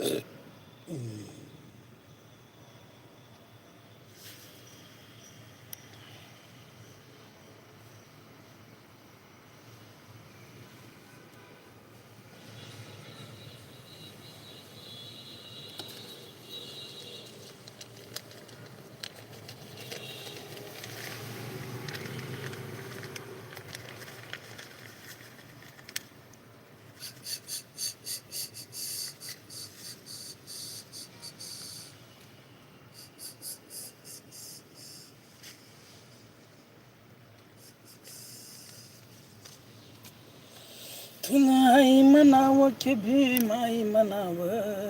Ugh. तुलाई म्हणावं की भीमाई म्हणावं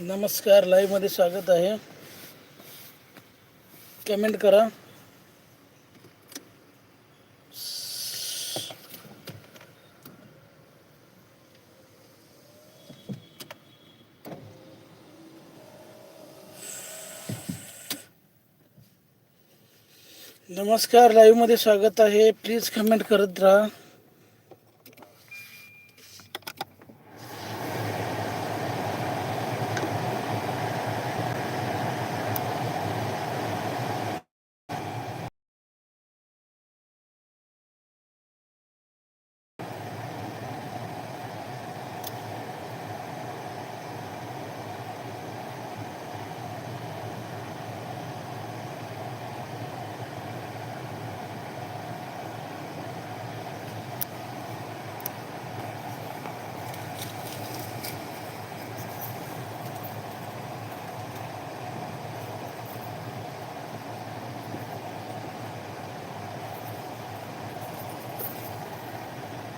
नमस्कार लाईव्हमध्ये स्वागत आहे. कमेंट करा. नमस्कार लाईव्हमध्ये स्वागत आहे. प्लीज कमेंट करत राहा.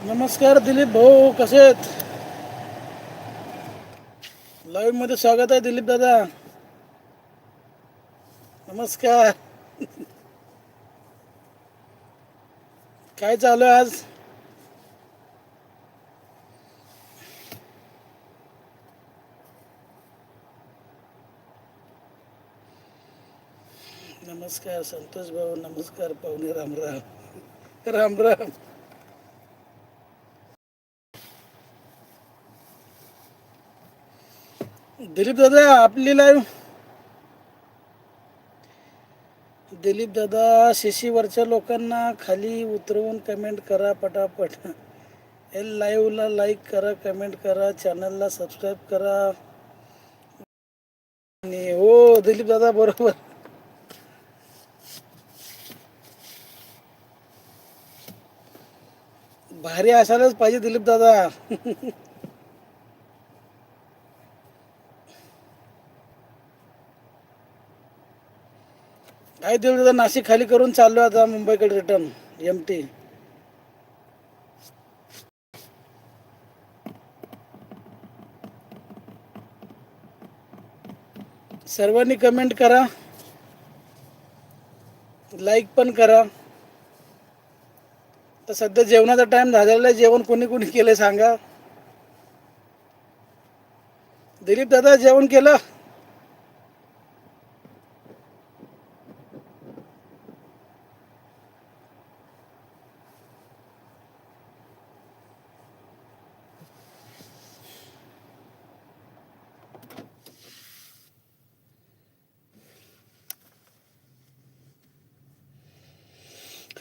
नमस्कार दिलीप भाऊ कसे आहेत? लाईव्हमध्ये स्वागत आहे दिलीप दादा. नमस्कार. काय चालू आहे आज? नमस्कार संतोष भाऊ. नमस्कार पाहुणे. राम राम. दिलीप दादा आपली लाईव्ह दिलीप दादा शिशीवरच्या लोकांना खाली उतरवून कमेंट करा पटापट. हे लाईव्हला लाईक करा कमेंट करा चॅनलला सबस्क्राईब करा. आणि हो दिलीप दादा बरोबर. भारी असायलाच पाहिजे दिलीप दादा. काय दिवस आता नाशिक खाली करून चाललो आता मुंबईकडे रिटर्न एम टी सर्वांनी कमेंट करा. लाईक पण करा. तर सध्या जेवणाचा टाइम झालेला आहे. जेवण कोणी कोणी केलं सांगा. दिलीप दादा जेवण केलं?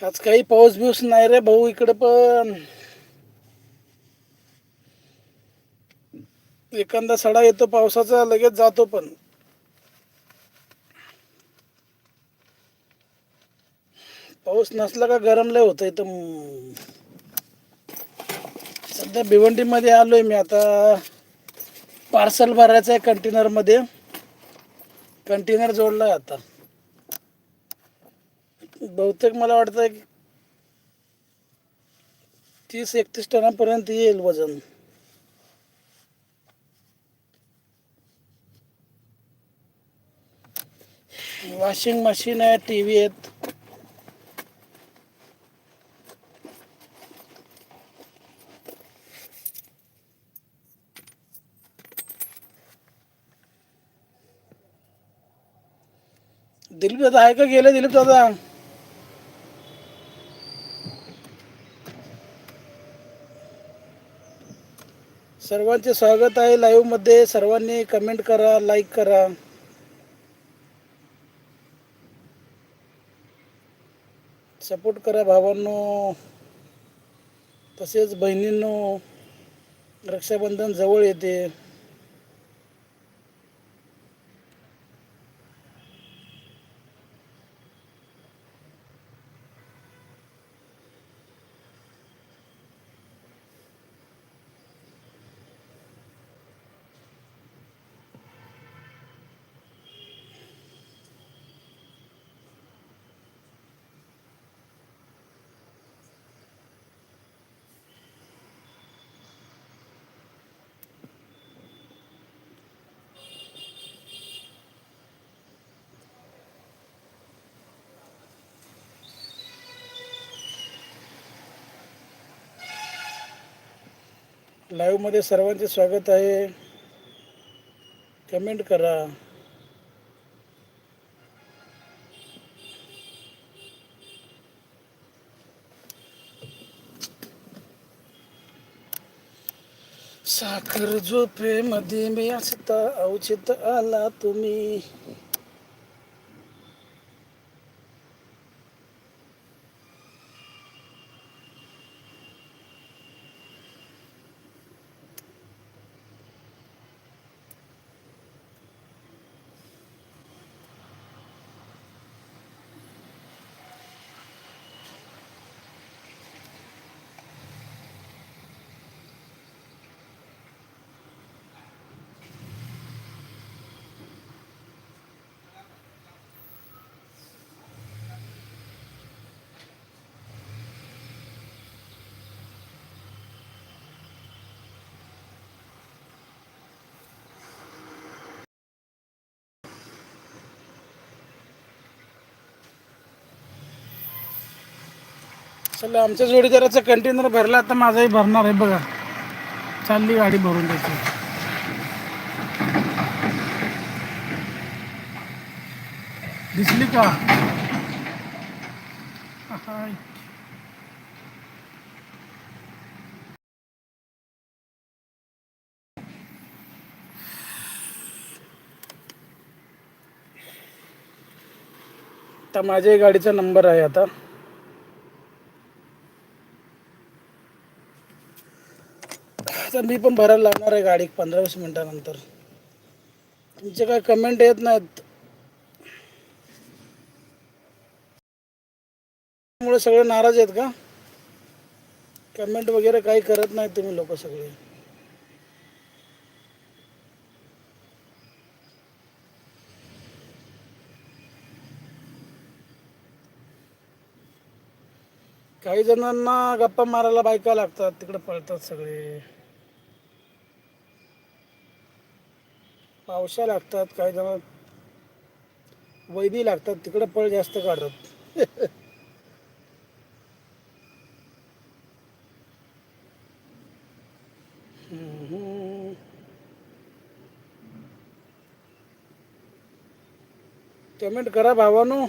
आज काही पाऊस बिऊस नाही रे भाऊ इकडे पण. एखादा सडा येतो पावसाचा लगेच जातो पण. पाऊस नसला का गरम लय होतं इथं. सध्या भिवंडीमध्ये आलोय मी आता. पार्सल भरायचं आहे कंटेनरमध्ये कंटेनर जोडलाय आता. बहुतेक मला वाटतं की तीस एकतीस टनापर्यंत येईल वजन. वॉशिंग मशीन आहे टी व्ही आहेत. दिलीप दादा आहे का गेले? दिलीप दादा? सर्वांचे स्वागत आहे लाईव्हमध्ये सर्वांनी कमेंट करा लाईक करा. सपोर्ट करा भावांनो. तसेच बहिणींनो रक्षाबंधन जवळ येते. लाईव्हमध्ये सर्वांचे स्वागत आहे. कमेंट करा. साखर झोपेमध्ये मी असता औचित आला तुम्ही. चला आमच्या जोडीदाराचा कंटेनर भरला आता माझाही भरणार आहे बघा. चालली गाडी भरून त्याची. दिसली का? हाय. आता माझ्याही गाडीचा नंबर आहे आता. आता मी पण भरायला लागणार आहे गाडी पंधरा वीस मिनिटानंतर. तुमचे काय कमेंट येत नाहीत. मुळे सगळे नाराज आहेत का? कमेंट वगैरे काही करत नाहीत तुम्ही लोक सगळे. काही जणांना गप्पा मारायला बायका लागतात तिकडे पळतात सगळे. पावसा लागतात काही जण वैदी लागतात तिकडे पळ जास्त काढतात. पेमेंट करा भावानो.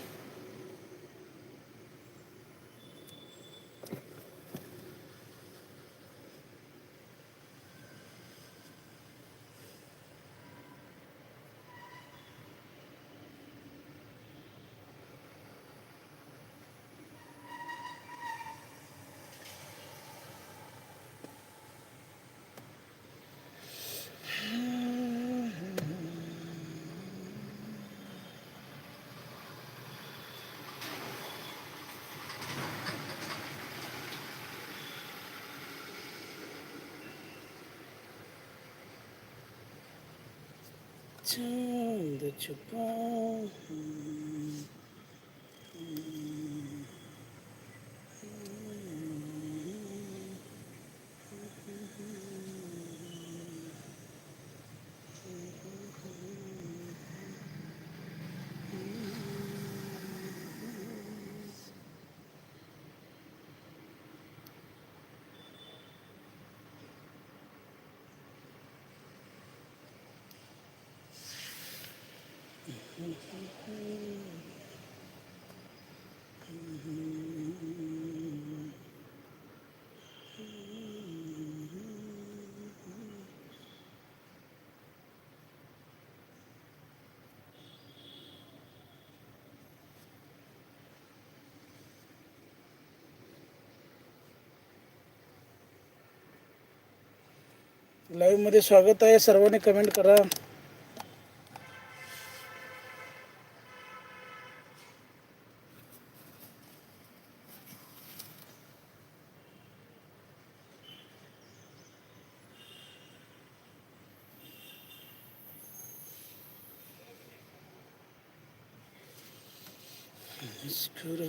tune the you're. लाईव्ह मध्ये स्वागत आहे. सर्वांनी कमेंट करा. Biz kıra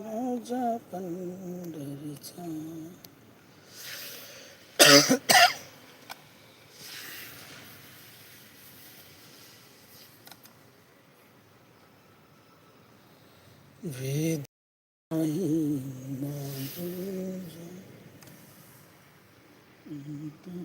राजा पंढरीचा वेद नाही माझा तू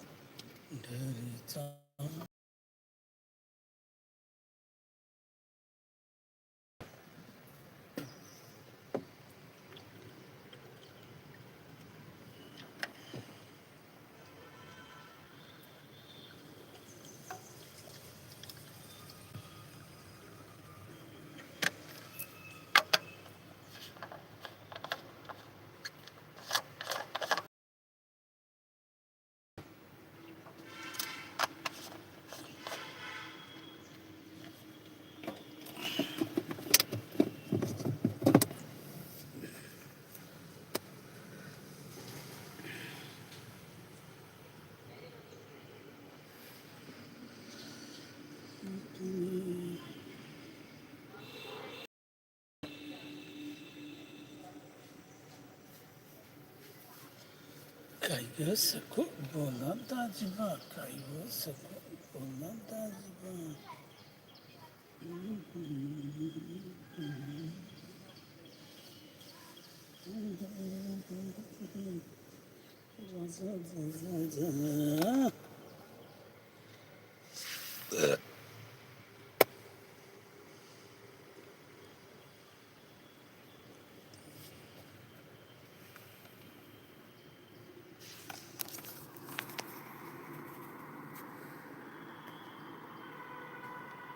よそこボナダジバかよそこボナダジバ Thank you.